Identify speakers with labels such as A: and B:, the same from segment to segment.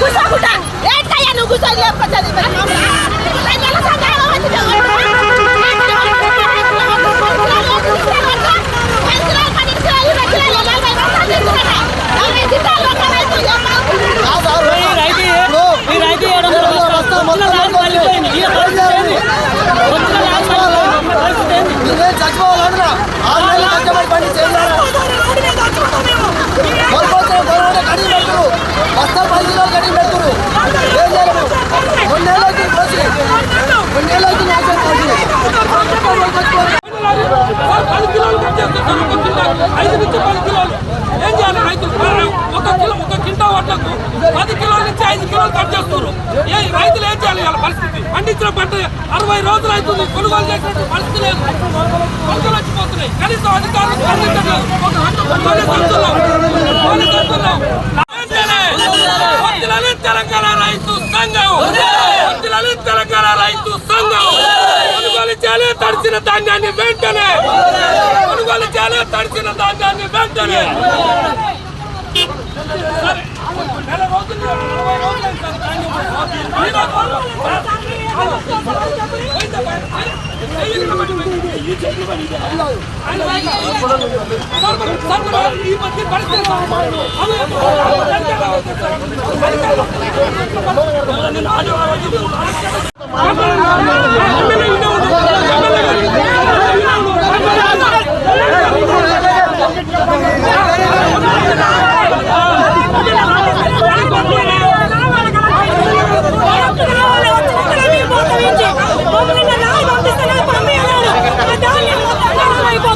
A: Gusa gusa. Eh, kaya nung gusto niya pa sa పది కిలోలు
B: cut చేస్తున్నారు ఒక కిలో ఐదు నుంచి పది కిలోలు ఏం చేయాలి రైతులు ఒక కిలో ఒక కింటా వడ్లకు పది కిలోల నుంచి ఐదు కిలోలు కట్ ఏ రైతులు ఏం చేయాలి వాళ్ళ పరిస్థితి పండించిన పంట అరవై రోజులు అవుతుంది కొనుగోలు చేసినట్టు పరిస్థితి లేదు కొనుగోలు వచ్చిపోతున్నాయి కనీసం అధికారులు స్పందించట్లేదు ఒక తెలంగాణ రైతు సంఘం. తెలంగాణ రైతు సంఘం. చేయాలి తడిచిన ధాన్యాన్ని వెంటనే కొనుగోలు చేయాలి తడిచిన ధాన్యాన్ని వెంటనే సరే. నెల రోజులు నలభై రోజులు అయింది సార్ ధాన్యం. ఈ రోజు సార్, మరి- సార్, మరి ఈ మధ్య పరిస్థితి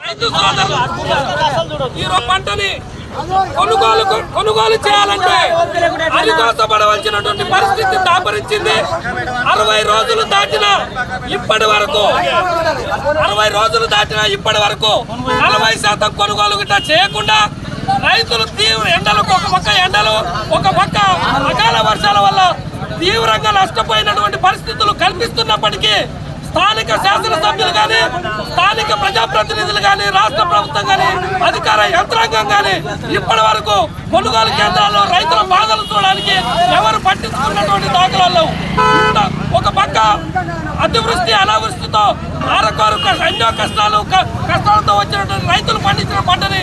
B: రైతు సోదరులు ఈరోజు పంటని కొనుగోలు కొనుగోలు చేయాలంటే అరికోసపడవలసినటువంటి పరిస్థితి దాపరించింది అరవై రోజులు దాటిన ఇప్పటి వరకు అరవై రోజులు దాటిన ఇప్పటి వరకు నలభై శాతం కొనుగోలు గిట్ట చేయకుండా రైతులు తీవ్ర ఎండలకు ఒక పక్క ఎండలు ఒక పక్క అకాల వర్షాల వల్ల తీవ్రంగా నష్టపోయినటువంటి పరిస్థితులు కల్పిస్తున్నప్పటికీ స్థానిక శాసనసభ్యులు కానీ స్థానిక ప్రజాప్రతినిధులు కానీ రాష్ట్ర ప్రభుత్వం కానీ అధికార యంత్రాంగం కానీ ఇప్పటి వరకు కొనుగోలు కేంద్రాల్లో రైతుల బాధలు చూడడానికి ఎవరు పట్టించుకున్నటువంటి దాఖలాలు ఒక పక్క అతివృష్టి అనావృష్టితో ఆరకొరకు ఎన్నో కష్టాలు కష్టాలతో వచ్చినటువంటి రైతులు పండించిన పంటని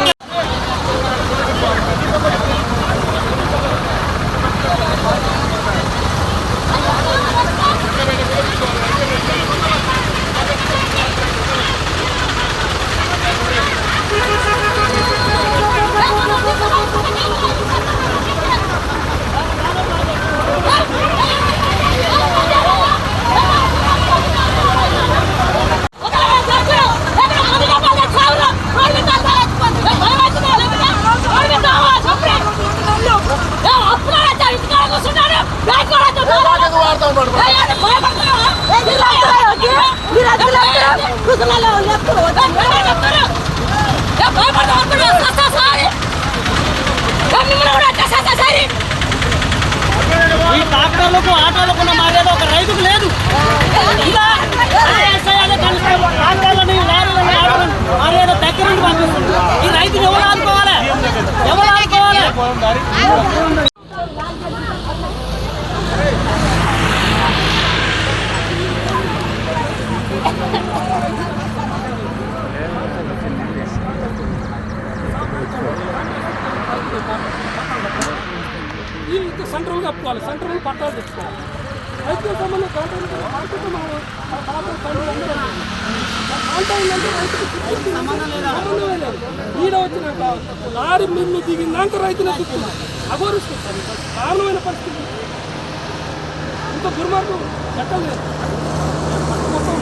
C: ఈ ట్రాక్టర్లకు ఆటోలకు ఉన్న మర్యాద ఒక రైతుకు లేదు.
B: సెంట్రల్ కప్పుకోవాలి సెంట్రల్ పట్టాలు తెచ్చుకోవాలి. రైతులకు సంబంధించిన కాంట్రాక్ట్ మార్కెట్ మనం ఈడ వచ్చినాక లారీ మిల్లు దిగినాక రైతులు ఎత్తుకున్నారు అఘోరిస్తుంది దారుణమైన పరిస్థితి. ఇంత దుర్మార్గం చట్టం లేదు. మొత్తం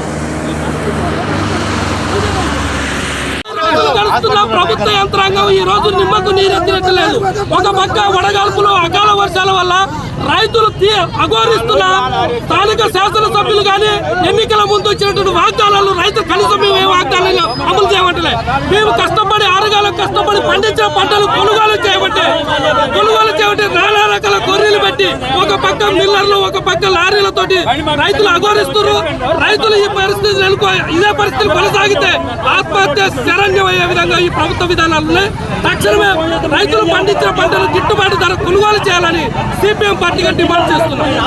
B: ఈ ప్రభుత్వ యంత్రాంగం ఈ రోజు నిమ్మకు నీరెత్తినట్లేదు ఒక పక్క వడగాల్పులు అకాల వర్షాల వల్ల రైతులు తీ- అఘోరిస్తున్న స్థానిక శాసనసభ్యులు కానీ ఎన్నికల ముందు వచ్చినటువంటి వాగ్దానాలు రైతు కనీసం మేము వాగ్దానాలు అమలు చేయమంటలే. మేము కష్టం కష్టపడి పండించిన పంటలు కొనుగోలు చేయబట్టే కొనుగోలు చేయబట్టి నానా రకాల గొర్రెలు పెట్టి ఒక పక్క మిల్లర్లు ఒక పక్క లారీలతోటి రైతులు అఘోరిస్తున్నారు రైతులు ఈ పరిస్థితి ఎదుర్కో ఇదే పరిస్థితి కొనసాగితే ఆత్మహత్య శరణ్యమయ్యే విధంగా ఈ ప్రభుత్వ విధానాలు తక్షణమే రైతులు పండించిన పంటలు గిట్టుబాటు ధర కొనుగోలు చేయాలని సిపిఎం పార్టీగా డిమాండ్ చేస్తున్నారు